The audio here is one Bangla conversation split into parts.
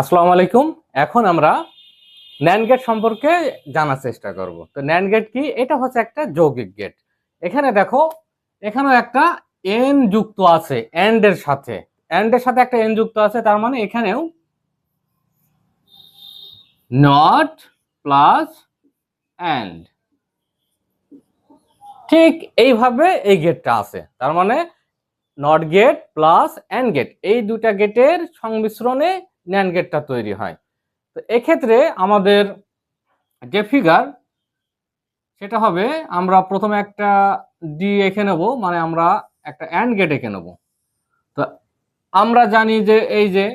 আসসালামু আলাইকুম। এখন আমরা ন্যান্ড গেট সম্পর্কে জানার চেষ্টা করব। তো ন্যান্ড গেট কি? এটা হচ্ছে একটা যৌগিক গেট এখানে দেখো, এখানেও একটা এন যুক্ত আছে এন্ড এর সাথে। এন্ড এর সাথে একটা এন যুক্ত আছে, তার মানে এখানেও নট প্লাস অ্যান্ড ঠিক এইভাবে এই গেটটা আছে। তার মানে not gate plus and gate এই দুটা গেটের সংমিশ্রণে ন্যান্ড গেটটা তৈরি হয়। তো এক্ষেত্রে আমাদের যে ফিগার সেটা হবে আমরা প্রথমে একটা ডি এঁকে নেব মানে আমরা একটা অ্যান্ড গেট এঁকে নেব। তো আমরা জানি যে এই যে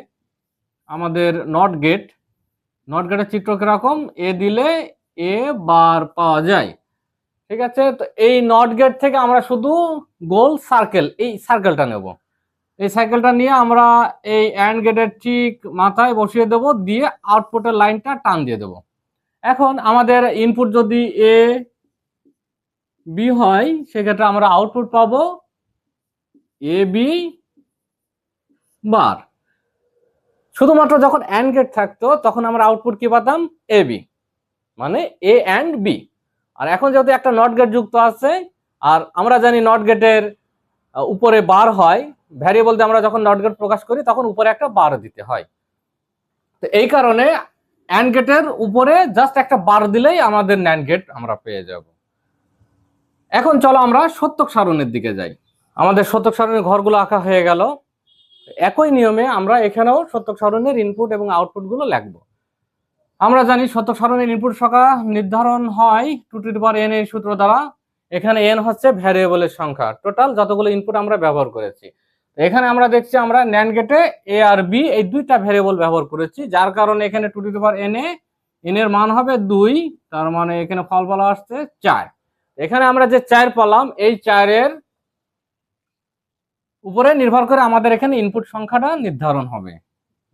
আমাদের নট গেট নট গেটের চিত্র কীরকম? এ দিলে এ বার পাওয়া যায়। ঠিক আছে? তো এই নট গেট থেকে আমরা শুধু গোল সার্কেল এই সার্কেলটা নেব। এই সাইকেলটা নিয়ে আমরা এই অ্যান্ড গেটের ঠিক মাথায় বসিয়ে দেব, দিয়ে আউটপুটের লাইনটা টান দিয়ে দেব। এখন আমাদের ইনপুট যদি এ বি হয়, সেক্ষেত্রে আমরা আউটপুট পাবো এ বি বার শুধুমাত্র যখন অ্যান্ড গেট থাকতো, তখন আমরা আউটপুট কি পাতাম? এ বি মানে এ অ্যান্ড বি আর এখন যেহেতু একটা নট গেট যুক্ত আছে, আর আমরা জানি নট গেটের উপরে বার হয় ভ্যারিয়েবল দিয়ে আমরা যখন নট গেট প্রকাশ করি, তখন উপরে একটা বার দিতে হয়। তো এই কারণে অ্যান্ড গেটের উপরে জাস্ট একটা বার দিলেই আমাদের ন্যান্ড গেট আমরা পেয়ে যাব। এখন চলো আমরা সত্যক সারণের দিকে যাই। আমাদের সত্যক সারণের ঘরগুলো আঁকা হয়ে গেল। একই নিয়মে আমরা এখানেও সত্যক সারণের ইনপুট এবং আউটপুটগুলো লিখব। আমরা জানি শতক সারণের ইনপুট সংখ্যা নির্ধারণ হয় টু টু পাওয়ার এন এই সূত্র দ্বারা। এখানে এন হচ্ছে ভ্যারিয়েবলের সংখ্যা। টোটাল যতগুলো ইনপুট আমরা ব্যবহার করেছি। এখানে আমরা দেখছি আমরা ন্যান গেটে এ আর বি এই দুইটা ভ্যারিয়েবল ব্যবহার করেছি, যার কারণে এখানে two to power N A N এর মান হবে দুই, তার মানে এখানে ফল বলা আসছে চার। এখানে আমরা যে চার পেলাম, এই চারের উপরে নির্ভর করে আমাদের এখানে ইনপুট সংখ্যাটা নির্ধারণ হবে।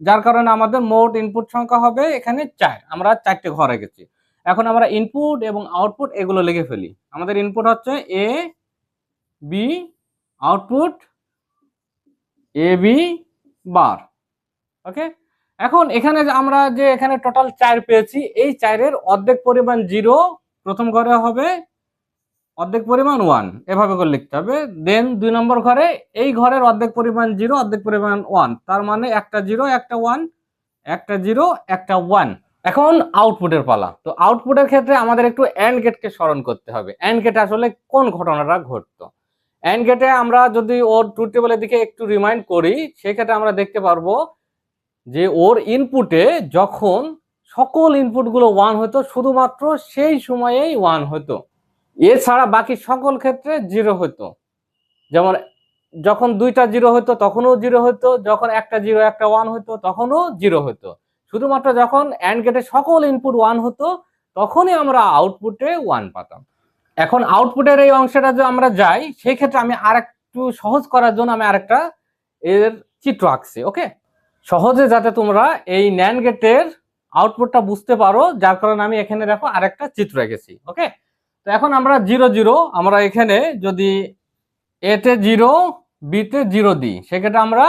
যার কারণে আমাদের মোট ইনপুট সংখ্যা হবে এখানে চার। আমরা চারটে ঘরে গেছি এখন আমরা ইনপুট এবং আউটপুট এগুলো লিখে ফেলি। আমাদের ইনপুট হচ্ছে A B output A B bar okay এখন এখানে আমরা যে এখানে টোটাল চার পেয়েছি, এই চারের অর্ধেক পরিমাণ জিরো প্রথম ঘরে হবে অর্ধেক পরিমাণ ওয়ান এভাবে করে লিখতে হবে। দেন দুই নম্বর ঘরে, এই ঘরের অর্ধেক পরিমাণ জিরো অর্ধেক পরিমাণ ওয়ান তার মানে একটা জিরো একটা ওয়ান একটা জিরো একটা ওয়ান এখন আউটপুটের পালা। তো আউটপুটের ক্ষেত্রে আমাদের একটু অ্যান্ড গেটকে স্মরণ করতে হবে। অ্যান্ড গেট আসলে কোন ঘটনাটা ঘটতো? অ্যান্ড গেটে আমরা যদি ওর ট্রু টেবিলের দিকে একটু রিমাইন্ড করি সেক্ষেত্রে আমরা দেখতে পারব যে ওর ইনপুটে যখন সকল ইনপুটগুলো ওয়ান হতো, শুধুমাত্র সেই সময়েই ওয়ান হতো। এছাড়া বাকি সকল ক্ষেত্রে জিরো হতো। যেমন যখন দুইটা জিরো হতো, তখনও জিরো হতো। যখন একটা জিরো একটা ওয়ান হতো, তখনও জিরো হতো। শুধুমাত্র যখন অ্যান্ড গেটে সকল ইনপুট ওয়ান হতো, তখনই আমরা আউটপুটে ওয়ান পাতাম। এখন আউটপুটের এই অংশটা যে আমরা যাই সেই ক্ষেত্রে আমি আর একটু সহজ করার জন্য আমি আরেকটা এর চিত্র আঁকছি ওকে সহজে যাতে তোমরা এই ন্যান্ড গেটের আউটপুটটা বুঝতে পারো, যার কারণে আমি এখানে দেখো আরেকটা চিত্র এঁকেছি ওকে তো এখন আমরা জিরো জিরো আমরা এখানে যদি এতে জিরো বিতে জিরো দিই, সেক্ষেত্রে আমরা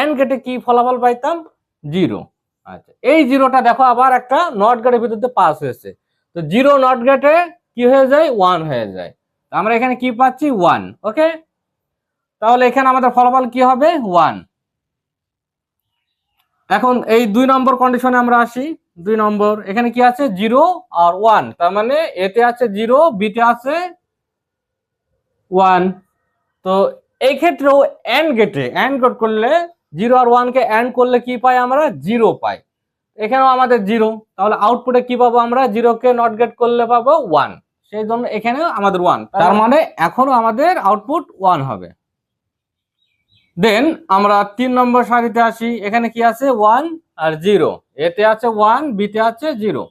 এন গেটে কি ফলাফল পাইতাম? জিরো আচ্ছা এই জিরোটা দেখো আবার একটা নট গেটের ভিতরে পাস হয়েছে। তো জিরো নট গেটে কি হয়ে যায়? ওয়ান হয়ে যায়। আমরা এখানে কি পাচ্ছি? ওয়ান ওকে তাহলে এখানে আমাদের ফলাফল কি হবে? ওয়ান এখন এই দুই নম্বর কন্ডিশনে আমরা আসি। দুই নম্বর, এখানে কি আছে? জিরো আর ওয়ান তার মানে এতে আছে জিরো বিতে আছে ওয়ান তো এই ক্ষেত্রেও অ্যান্ড গেটে অ্যান্ড গেট করলে জিরো আর ওয়ানকে অ্যান্ড করলে কি পাই আমরা? জিরো পাই। এখানেও আমাদের জিরো তাহলে আউটপুটে কি পাবো আমরা? জিরোকে নট গেট করলে পাবো ওয়ান সেই জন্য এখানেও আমাদের ওয়ান তার মানে এখনও আমাদের আউটপুট ওয়ান হবে। দেন আমরা তিন নম্বর সারিতে আসি। এখানে কি আছে? ওয়ান আর জিরো এতে আছে ওয়ান বিতে আছে জিরো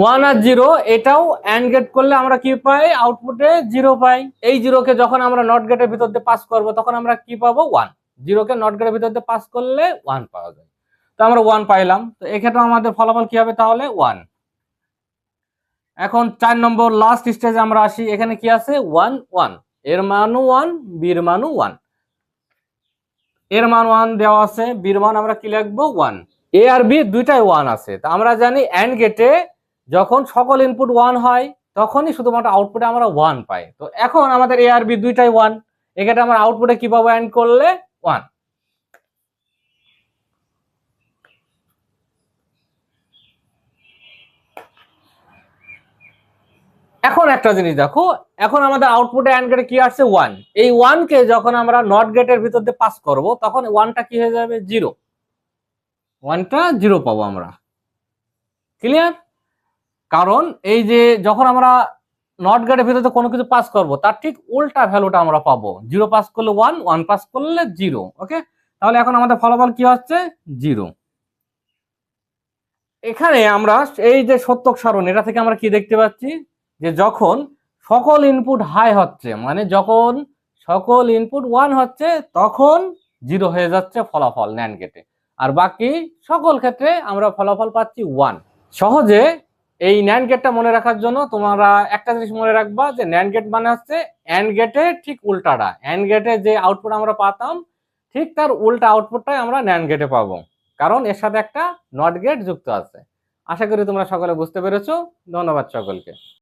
ওয়ান আর জিরো এটাও অ্যান্ড গেট করলে আমরা কি পাই? আউটপুটে জিরো পাই। এই জিরোকে যখন আমরা নট গেটের ভিতর দিয়ে পাস করব তখন আমরা কি পাবো? ওয়ান জিরোকে নট গেটের ভিতর দিয়ে পাস করলে ওয়ান পাওয়া যায়। তো আমরা ওয়ান পাইলাম। তো এক্ষেত্রে আমাদের ফলাফল কি হবে তাহলে? ওয়ান এখন চার নম্বর লাস্ট স্টেজে আমরা আসি। এখানে কি আছে? ওয়ান ওয়ানের মানও ওয়ান বির মানও ওয়ানের মান ওয়ান দেওয়া আছে বির মান আমরা কি লিখব? ওয়ান এ আর বি দুইটাই ওয়ান আছে। তা আমরা জানি অ্যান্ড গেটে যখন সকল ইনপুট ওয়ান হয়, তখনই শুধুমাত্র আউটপুটে আমরা ওয়ান পাই। তো এখন আমাদের এ আর বি দুইটাই ওয়ান এক্ষেত্রে আমরা আউটপুটে কি পাবো? অ্যান্ড করলে ওয়ান এখন একটা জিনিস দেখো, এখন আমাদের আউটপুটে অ্যান্ড গেটে কি আসছে? ওয়ান এই ওয়ানকে যখন আমরা নট গেটের ভিতর দিয়ে পাস করব, তখন ওয়ানটা কি হয়ে যাবে? জিরো ওয়ানটা জিরো পাবো আমরা। ক্লিয়ার কারণ এই যে যখন আমরা নট গেটের ভিতরে কোনো কিছু পাস করব, তার ঠিক উল্টা ভ্যালুটা আমরা পাবো। জিরো পাস করলে ওয়ান ওয়ান পাস করলে জিরো ওকে তাহলে এখন আমাদের ফলাফল কি হচ্ছে জিরো এখানে আমরা এই যে সত্যক সারণ, এটা থেকে আমরা কি দেখতে পাচ্ছি? যে যখন সকল ইনপুট হাই হচ্ছে মানে যখন সকল ইনপুট ওয়ান হচ্ছে, তখন জিরো হয়ে যাচ্ছে ফলাফল ন্যান গেটে আর বাকি সকল ক্ষেত্রে আমরা ফলাফল পাচ্ছি ওয়ান সহজে এই ন্যান গেটটা মনে রাখার জন্য তোমরা একটা জিনিস মনে রাখবা যে ন্যান গেট মানে হচ্ছে অ্যান্ড গেটে ঠিক উল্টাটা। অ্যান্ড গেটে যে আউটপুট আমরা পাতাম, ঠিক তার উল্টা আউটপুটটাই আমরা ন্যান গেটে পাবো। কারণ এর সাথে একটা নট গেট যুক্ত আছে। আশা করি তোমরা সকলে বুঝতে পেরেছ। ধন্যবাদ সকলকে।